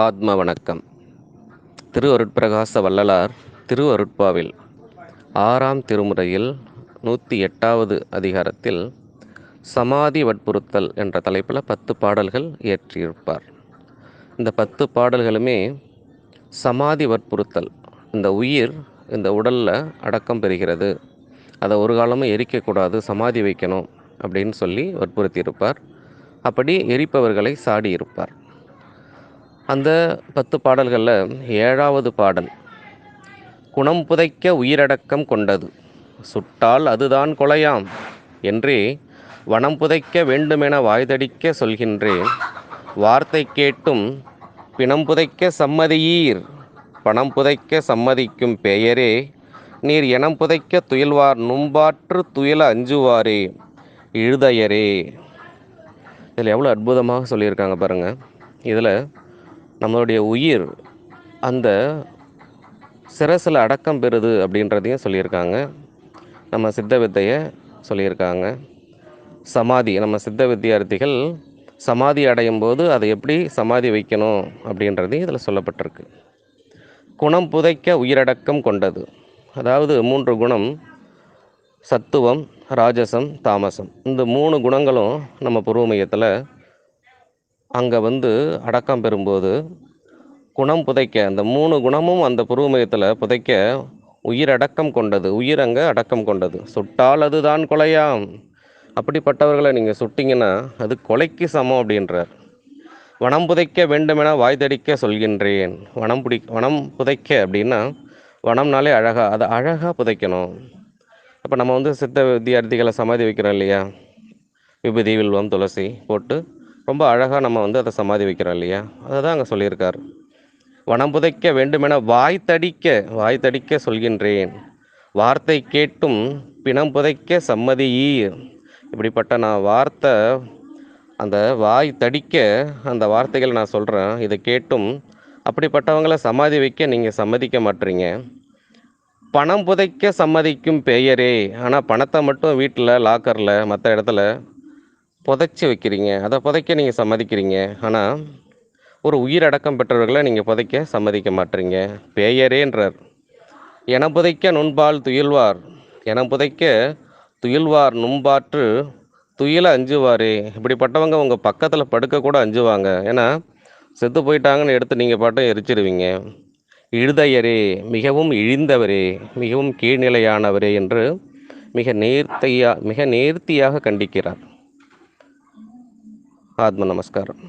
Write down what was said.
ஆத்ம வணக்கம் திரு அருட்பிரகாச வள்ளலார் திரு அருட்பாவில் ஆறாம் திருமுறையில் நூற்றி எட்டாவது அதிகாரத்தில் சமாதி வற்புறுத்தல் என்ற தலைப்பில் பத்து பாடல்கள் இயற்றியிருப்பார். இந்த பத்து பாடல்களுமே சமாதி வற்புறுத்தல் இந்த உயிர் இந்த உடலில் அடக்கம் பெறுகிறது அதை ஒரு காலமும் எரிக்கக்கூடாது சமாதி வைக்கணும் அப்படின்னு சொல்லி வற்புறுத்தியிருப்பார். அப்படி எரிப்பவர்களை சாடியிருப்பார். அந்த பத்து பாடல்களில் ஏழாவது பாடல் குணம் புதைக்க உயிரடக்கம் கொண்டது சுட்டால் அதுதான் கொலையாம் என்றே வனம் புதைக்க வேண்டுமென வாய்தடிக்க சொல்கின்றேன். வார்த்தை கேட்டும் பிணம் புதைக்க சம்மதியீர் பணம் புதைக்க சம்மதிக்கும் பெயரே நீர் இனம் புதைக்க துயில்வார் நும்பாற்று துயில அஞ்சுவாரே இழுதையரே. இதில் எவ்வளோ அற்புதமாக சொல்லியிருக்காங்க பாருங்கள் இதில் நம்மளுடைய உயிர் அந்த சிரசில் அடக்கம் பெறுது அப்படின்றதையும் சொல்லியிருக்காங்க. நம்ம சித்த வித்தையை சொல்லியிருக்காங்க. சமாதி நம்ம சித்த வித்தியார்த்திகள் சமாதி அடையும் போது அதை எப்படி சமாதி வைக்கணும் அப்படின்றதையும் இதில் சொல்லப்பட்டிருக்கு. குணம் புதைக்க உயிரடக்கம் கொண்டது. அதாவது மூன்று குணம் சத்துவம் ராஜசம் தாமசம். இந்த மூணு குணங்களும் நம்ம பூர்வ மையத்தில் அங்கே வந்து அடக்கம் பெறும்போது குணம் புதைக்க அந்த மூணு குணமும் அந்த பூர்வ மையத்தில் புதைக்க உயிரடக்கம் கொண்டது. உயிர் அங்கே அடக்கம் கொண்டது. சுட்டால் அதுதான் கொலையாம். அப்படிப்பட்டவர்களை நீங்கள் சுட்டிங்கன்னா அது கொலைக்கு சமம் அப்படின்றார். வனம் புதைக்க வேண்டுமென வாய்தடிக்க சொல்கின்றேன். வனம் பிடி வனம் புதைக்க அப்படின்னா வனம்னாலே அழகா அதை அழகாக புதைக்கணும். அப்போ நம்ம வந்து சித்த வித்தியார்த்திகளை சமாதி வைக்கிறோம் இல்லையா? விபதி வில்வம் துளசி போட்டு ரொம்ப அழகாக நம்ம வந்து அதை சமாதி வைக்கிறோம் இல்லையா? அதை தான் அங்கே சொல்லியிருக்கார். வனம் புதைக்க வேண்டுமென வாய் தடிக்க வாய் தடிக்க சொல்கின்றேன். வார்த்தை கேட்டும் பிணம் புதைக்க சம்மதி இப்படிப்பட்ட நான் வார்த்தை அந்த வாய் தடிக்க அந்த வார்த்தைகளை நான் சொல்கிறேன் இதை கேட்டும் அப்படிப்பட்டவங்கள சமாதி வைக்க நீங்கள் சம்மதிக்க மாட்டீங்க. பணம் புதைக்க சம்மதிக்கும் பெயரே. ஆனால் பணத்தை மட்டும் வீட்டில் லாக்கரில் மற்ற இடத்துல புதைச்சி வைக்கிறீங்க. அதை புதைக்க நீங்கள் சம்மதிக்கிறீங்க. ஆனால் ஒரு உயிரடக்கம் பெற்றவர்களை நீங்கள் புதைக்க சம்மதிக்க மாட்டீங்க. பேயரேன்றார். என புதைக்க நுண்பால் துயில்வார். என புதைக்க துயில்வார் நுண்பாற்று. துயில அஞ்சுவாரே. இப்படிப்பட்டவங்க உங்கள் பக்கத்தில் படுக்க கூட அஞ்சுவாங்க. ஏன்னா செத்து போயிட்டாங்கன்னு எடுத்து நீங்கள் பாட்டும் எரிச்சிருவீங்க. இழுதையரே மிகவும் இழிந்தவரே மிகவும் கீழ்நிலையானவரே என்று மிக நேர்த்தியா மிக நேர்த்தியாக கண்டிக்கிறார். ஆத்ம நமஸ்காரம்